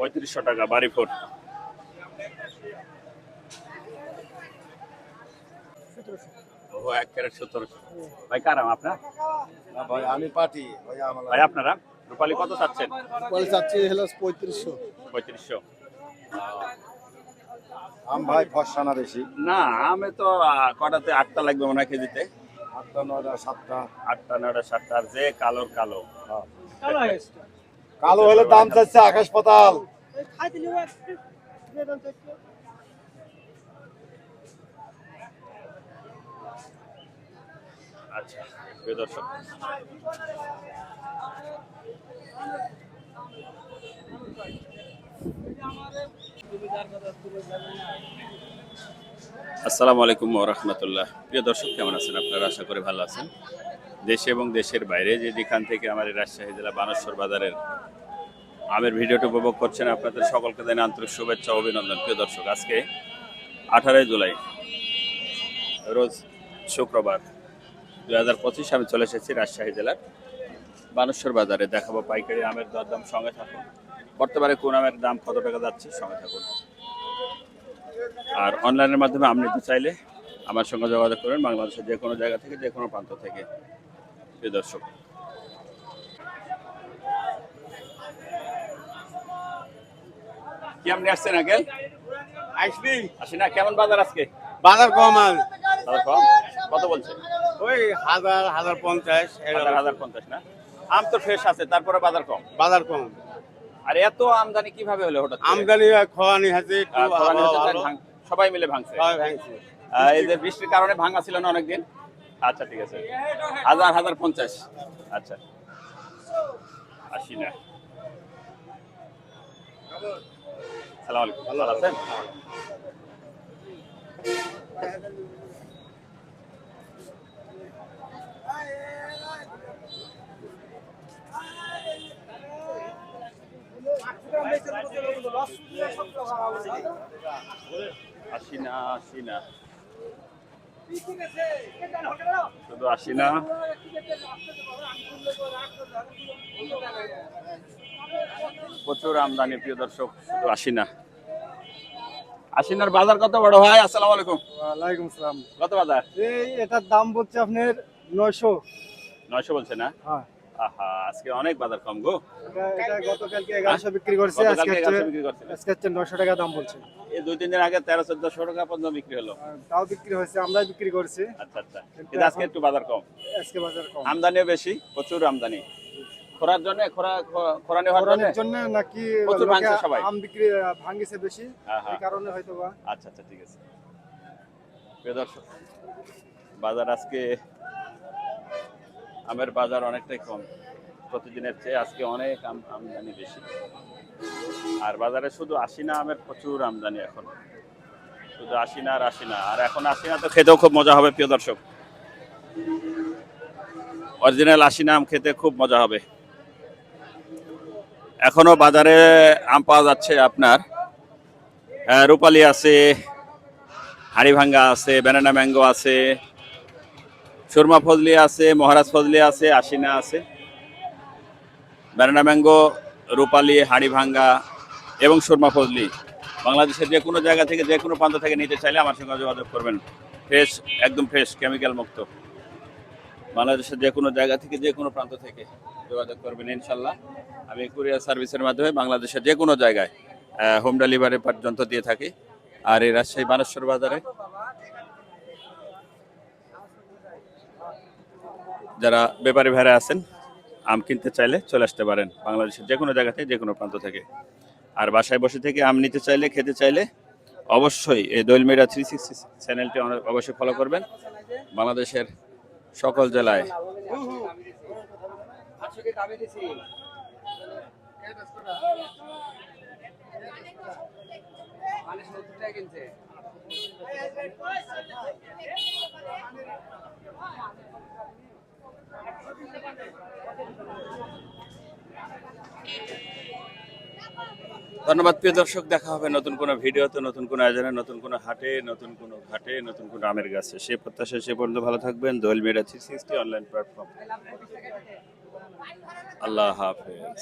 পঁয়ত্রিশশো টাকা বাড়ি ফোর ও এক ক্যারেট সত্তরশো ভাই কারাম আপনার? ভাই আমি পার্টি ভাই আপনারা? রূপালি কত চাচ্ছেন? বলে চাচ্ছি হলো পঁয়ত্রিশশো। পঁয়ত্রিশশো। আম ভাই ফসা না বেশি। না আমি তো কটাতে আটটা লাগবে মনে হয় কেজিতে? আটটা নয়টা সাতটা। আটটা নয়টা সাতটা যে কালোর কালো। কালো হলে দাম চাচ্ছে আকাশ পাতাল। আচ্ছা আসসালামু আলাইকুম রহমতুল্লাহ। প্রিয় দর্শক, কেমন আছেন? আপনারা আশা করি ভালো আছেন। দেশে এবং দেশের বাইরে যে যেখান থেকে আমার এই রাজশাহী জেলা বানেশ্বর বাজারের আমের ভিডিওটি উপভোগ করছেন আপনাদের সকলকে জানাই আন্তরিক শুভেচ্ছা অভিনন্দন। প্রিয় দর্শক, আজকে আঠারোই জুলাই, রোজ শুক্রবার দু হাজার পঁচিশ আমি চলে এসেছি রাজশাহী জেলার বানেশ্বর বাজারে। দেখাবো পাইকারি আমের দরদাম সঙ্গে থাকুন। বর্তমানে কোন আমের দাম কত টাকা যাচ্ছে সঙ্গে থাকুন। আর অনলাইনের মাধ্যমে আম নিতে চাইলে আমার সঙ্গে যোগাযোগ করবেন বাংলাদেশের যে কোনো জায়গা থেকে, যে কোনো প্রান্ত থেকে। প্রিয় দর্শক। কি আপনি আসছেন আঙ্কেল? আসবি আসি না কেমন বাজার আজকে? বাজার কম আর বাজার কম? কত বলছেন? ওই হাজার হাজার পঞ্চাশ হাজার হাজার পঞ্চাশ না? আম তো ফ্রেশ আছে তারপরে বাজার কম? বাজার কম। আর এত আমদানি কীভাবে হলো হঠাৎ আমদানি খোয়ানি। ভাঙ- সবাই মিলে ভাঙছে। ভাঙছে। এই যে বৃষ্টির কারণে ভাঙা ছিল না অনেকদিন? আচ্ছা ঠিক আছে। হাজার হাজার পঞ্চাশ। আচ্ছা। আশি না সালাম আলাইকুম। ভালো আছেন? আশি না আশি না শুধু আসি না। প্রচুর আমদানি প্রিয় দর্শক শুধু আসি না। আশিনার বাজার কত বড় ভাই? আসসালামু আলাইকুম। ওয়ালাইকুম সালাম। কত বাজার? এই এটার দাম বলছে আপনার নয়শো। নয়শো বলছে না? হ্যাঁ। আহা আজকে অনেক বাজার কম গো। এটা এটা গতকালকে এগারোশো বিক্রি করছে আজকে 1100 বিক্রি করছিলেন। আজকে হচ্ছে নয়শো টাকা দাম বলছে। এই দুই তিন দিন আগে তেরো চোদ্দশো টাকা পর্যন্ত বিক্রি হলো। তাও বিক্রি হয়েছে আমরা বিক্রি করছি। আচ্ছা আচ্ছা। কিন্তু আজকে একটু বাজার কম। আজকে বাজার কম। আমদানিও বেশি প্রচুর আমদানি। খরার জন্য খরা খরানি হওয়ার জন্য নাকি প্রচুর ভাঙছে সবাই। আম বিক্রি ভাঙিছে বেশি। এই কারণে হয়তো বা আচ্ছা আচ্ছা ঠিক আছে। প্রিয় দর্শক বাজার আজকে আমের বাজার অনেকটাই কম। প্রতিদিনের চেয়ে আজকে অনেক আম- আমদানি বেশি। আর বাজারে শুধু আশিনা আমের প্রচুর আমদানি এখন। শুধু আশিনা আর আশিনা। আর এখন আশিনা তো খেতেও খুব মজা হবে, প্রিয় দর্শক। অরিজিনাল আশিনা আম খেতে খুব মজা হবে। এখনও বাজারে আম পাওয়া যাচ্ছে আপনার রূপালি আছে, হাড়িভাঙ্গা আছে ব্যানানা ম্যাঙ্গো আছে সুরমা ফজলি আছে, মহারাজ ফজলি আছে, আশিনা আছে। ব্যানানা ম্যাঙ্গো, রূপালি হাড়িভাঙ্গা এবং সুরমা ফজলি। বাংলাদেশের যে কোনো জায়গা থেকে, যে কোনো প্রান্ত থেকে নিতে চাইলে আমার সঙ্গে যোগাযোগ করবেন। ফ্রেশ, একদম ফ্রেশ, কেমিক্যাল মুক্ত। বাংলাদেশের যে কোনো জায়গা থেকে, যে কোনো প্রান্ত থেকে যোগাযোগ করবেন, ইনশাল্লাহ। আমি কুরিয়ার সার্ভিসের মাধ্যমে বাংলাদেশের যে কোনো জায়গায় হোম ডেলিভারি পর্যন্ত দিয়ে থাকি। আর এই রাজশাহী বানেশ্বর বাজারে যারা ব্যাপারী ভাইরা আছেন, আম কিনতে চাইলে চলে আসতে পারেন বাংলাদেশের যে কোনো জায়গা থেকে যে কোনো প্রান্ত থেকে। আর বাসায় বসে থেকে আম নিতে চাইলে, খেতে চাইলে অবশ্যই এই দৈল মিডিয়া থ্রি সিক্সটি চ্যানেলটি অবশ্যই ফলো করবেন। বাংলাদেশের সকল জেলায়। ধন্যবাদ, প্রিয় দর্শক। দেখা হবে নতুন কোনো ভিডিওতে, নতুন কোনো আয়োজনে, নতুন কোনো হাটে, নতুন কোনো ঘাটে, নতুন কোনো আমের গাছে। সে প্রত্যাশা, সে পর্যন্ত ভালো থাকবেন। Doel media three sixty online platform. আল্লাহ হাফেজ।